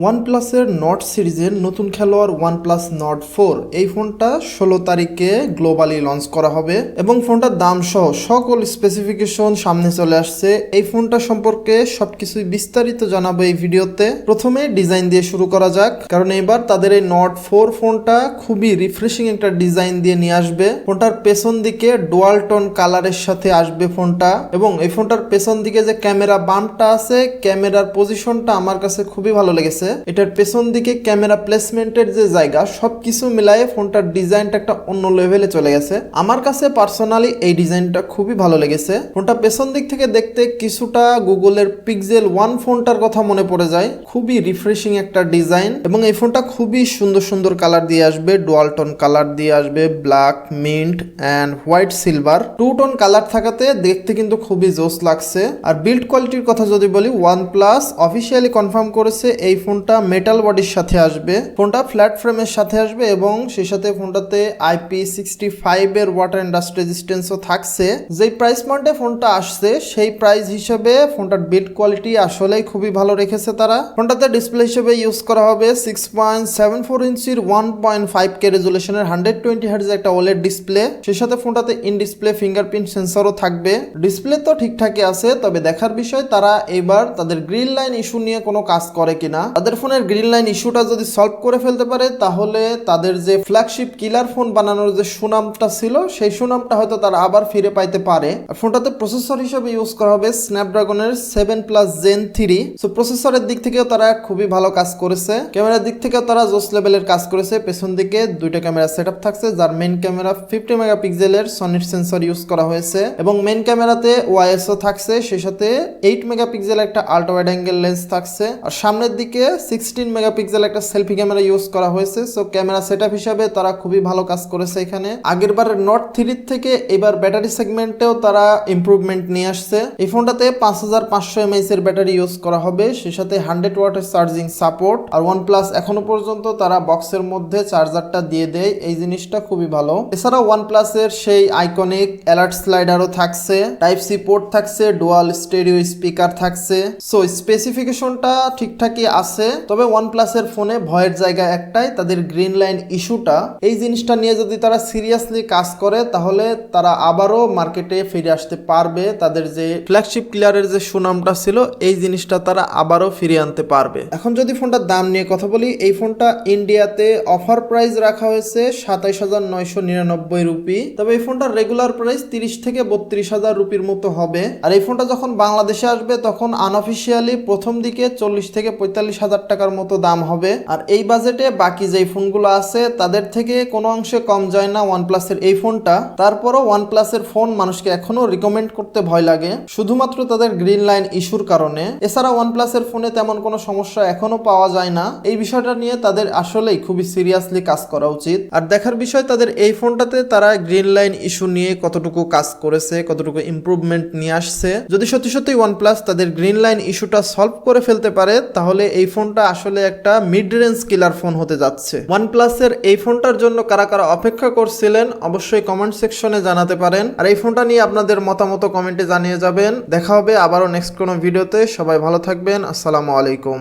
ওয়ানপ্লাসের not সিরিজের নতুন খেলোয়াড় ওয়ানপ্লাস নট ফোর এই ফোনটা ষোলো তারিখে গ্লোবালি লঞ্চ করা হবে এবং ফোনটার দাম সহ সকল স্পেসিফিকেশন সামনে চলে আসছে। এই ফোনটা সম্পর্কে সবকিছুই বিস্তারিত জানাব এই ভিডিওতে। প্রথমে ডিজাইন দিয়ে শুরু করা যাক। কারণ এবার তাদের এই নট ফোর ফোনটা খুবই রিফ্রেশিং একটা ডিজাইন দিয়ে নিয়ে আসবে। ফোনটার পেছন দিকে ডোয়াল টোন কালারের সাথে আসবে ফোনটা এবং এই ফোনটার পেছন দিকে যে ক্যামেরা বাম্পটা আছে ক্যামেরার পজিশনটা আমার কাছে খুবই ভালো লেগেছে। এটার পেছন দিকে ক্যামেরা প্লেসমেন্টের যে জায়গা, সবকিছু মিলায়ে ফোনটার ডিজাইনটা একটা অন্য লেভেলে চলে গেছে। আমার কাছে পার্সোনালি এই ডিজাইনটা খুবই ভালো লেগেছে। ফোনটা পেছন দিক থেকে দেখতে কিছুটা গুগলের পিক্সেল ওয়ান ফোনটার কথা মনে পড়ে যায়। খুবই রিফ্রেশিং একটা ডিজাইন এবং এই ফোনটা খুবই সুন্দর সুন্দর কালার দিয়ে আসবে। ডুয়াল টোন কালার দিয়ে আসবে। Black mint and white silver two tone colour থাকাতে দেখতে কিন্তু খুবই জোস লাগছে। আর বিল্ড কোয়ালিটির কথা যদি বলি ওয়ান প্লাস অফিসিয়ালি কনফার্ম করেছে এই ফোনটা মেটাল বডির সাথে আসবে। ফোনটা ফ্ল্যাট ফ্রেমের সাথে আসবে এবং সেই সাথে ফোনটাতে আইপি সিক্সটি ফাইভ এর ওয়াটার ইন্ডাস্ট রেজিস্ট্যান্সও থাকছে। যেই প্রাইস পয়েন্টে ফোনটা আসছে, সেই প্রাইস হিসেবে ফোনটার বিল্ড কোয়ালিটি আসলেই খুবই ভালো রেখেছে তারা। ফোনটাতে ডিসপ্লে হিসেবে ইউজ করা হবে সিক্স পয়েন্ট সেভেন ফোর ইঞ্চির ওয়ান পয়েন্ট ফাইভ কে রেজুলেশনের হান্ড্রেড টোয়েন্টি হার্জ একটা ওলেড ডিসপ্লে সেই সাথে ফোনটাতে ইন ডিসপ্লে ফিঙ্গারপ্রিন্ট সেন্সরও থাকবে। ডিসপ্লে তো ঠিকঠাকই আছে, তবে দেখার বিষয় তারা এবার তাদের গ্রিন লাইন ইস্যু নিয়ে কোনো কাজ করে কিনা। তাদের ফোনের গ্রিন লাইন ইস্যুটা যদি সলভ করে ফেলতে পারে, তাহলে তাদের যে ফ্ল্যাগশিপ কিলার ফোন বানানোর যে সুনামটা ছিল, সেই সুনামটা হয়তো তারা আবার ফিরে পাইতে পারে। আর ফোনটাতে প্রসেসর হিসেবে ইউজ করা হবে স্ন্যাপড্রাগনের seven plus gen three so প্রসেসরের দিক থেকেও তারা খুবই ভালো কাজ করেছে। ক্যামেরার দিক থেকেও তারা জোস লেভেলের কাজ করেছে। পেছন দিকে দুইটা ক্যামেরা সেট থাকছে, যার মেন ক্যামেরা ফিফটি মেগাপিক্সেলের সনির সেন্সর ইউজ করা হয়েছে। এবং মেইন ক্যামেরাতে ওয়াইএসও থাকছে, সেই সাথে এইট মেগাপিক্সেল একটা আল্ট্রা ওয়াইড অ্যাঙ্গেল লেন্স থাকছে। আর সামনের দিকে সিক্সটিন মেগাপিক্সেল একটা সেলফি ক্যামেরা ইউজ করা হয়েছে। সো ক্যামেরা সেট হিসাবে তারা খুবই ভালো কাজ করেছে এখানে। আগের বার নট থ্রির থেকে এবার ব্যাটারি সেগমেন্টেও তারা ইমপ্রুভমেন্ট নিয়ে আসছে। এই ফোনটাতে পাঁচ হাজার পাঁচশো এমএইচ এর ব্যাটারি ইউজ করা হবে। সেই সাথে হান্ড্রেড ওয়াটের চার্জিং সাপোর্ট আর ওয়ান প্লাস এখনও পর্যন্ত তারা বক্সের মধ্যে চার্জারটা দিয়ে দেয়। এই জিনিসটা খুবই ভালো। এছাড়া ওয়ান প্লাসের সেই আইকনিক অ্যালার্ট স্লাইডারও থাকছে। টাইপ সি পোর্ট থাকছে ডুয়াল স্টেরিও স্পিকার থাকছে। সো স্পেসিফিকেশনটা ঠিকঠাকই আছে। তবে ওয়ান প্লাসের ফোনে ভয়ের জায়গা একটাই, তাদের গ্রিন লাইন ইস্যুটা। এই জিনিসটা নিয়ে যদি তারা সিরিয়াসলি কাজ করে, তাহলে তারা আবারও মার্কেটে ফিরে আসতে পারবে। তাদের যে ফ্ল্যাগশিপ ক্লিয়ারের যে সুনামটা ছিল, এই জিনিসটা তারা আবারও ফিরিয়ে আনতে পারবে। এখন যদি ফোনটার দাম নিয়ে কথা বলি, এই ফোনটা ইন্ডিয়াতে অফার প্রাইস রাখা হয়েছে সাতাইশ হাজার নয়শো নিরানব্বই রুপি। তবে এই ফোনটার রেগুলার প্রাইস তিরিশ থেকে বত্রিশ হাজার রুপির মতো হবে। আর এই ফোনটা যখন বাংলাদেশে আসবে, তখন আনঅফিসিয়ালি প্রথম দিকে চল্লিশ থেকে পঁয়তাল্লিশ হাজার টাকার মতো দাম হবে। আর এই বাজেটে বাকি যেই ফোনগুলো আছে, তাদের থেকে কোনো অংশে কম যায় না ওয়ানপ্লাসের এই ফোনটা তারপরও ওয়ানপ্লাসের ফোন মানুষকে এখনও রিকমেন্ড করতে ভয় লাগে। শুধুমাত্র তাদের গ্রিন লাইন ইস্যুর কারণে। এছাড়া ওয়ানপ্লাসের ফোনে তেমন কোনো সমস্যা এখনও পাওয়া যায় না। এই বিষয়টা নিয়ে তাদের আসলেই খুবই সিরিয়াসলি কাজ করা উচিত। আর দেখার বিষয়, তাদের এই ফোনটাতে তারা গ্রিন লাইন ইস্যু নিয়ে কতটুকু কাজ করেছে, কতটুকু ইম্প্রুভমেন্ট নিয়ে আসছে। যদি সত্যি সত্যি ওয়ানপ্লাস তাদের গ্রিন লাইন ইস্যুটা সলভ করে ফেলতে পারে, তাহলে এই ফোনটা আসলে একটা মিড রেঞ্জ কিলার ফোন হতে যাচ্ছে। ওয়ানপ্লাসের এই ফোনটার জন্য কারা কারা অপেক্ষা করছিলেন অবশ্যই কমেন্ট সেকশনে জানাতে পারেন। আর এই ফোনটা নিয়ে আপনাদের মতামত কমেন্টে জানিয়ে যাবেন। দেখা হবে আবারও নেক্সট কোনো ভিডিওতে সবাই ভালো থাকবেন। আসসালামু আলাইকুম।